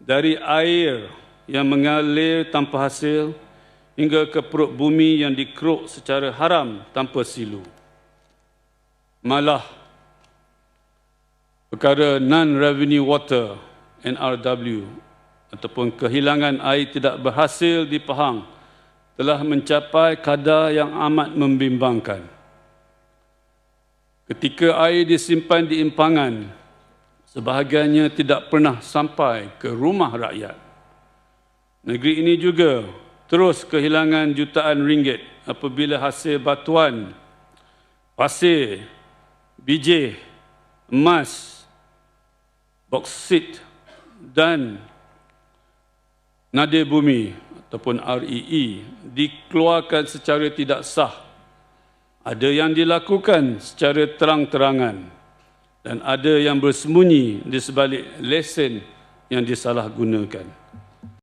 dari air yang mengalir tanpa hasil hingga ke perut bumi yang dikeruk secara haram tanpa silu. Malah perkara non-revenue water NRW ataupun kehilangan air tidak berhasil dipahang telah mencapai kadar yang amat membimbangkan. Ketika air disimpan di impangan, sebahagiannya tidak pernah sampai ke rumah rakyat. Negeri ini juga terus kehilangan jutaan ringgit apabila hasil batuan, pasir, biji, emas, boksit dan nadir bumi ataupun REE dikeluarkan secara tidak sah ada yang dilakukan secara terang-terangan dan ada yang bersembunyi di sebalik lesen yang disalahgunakan.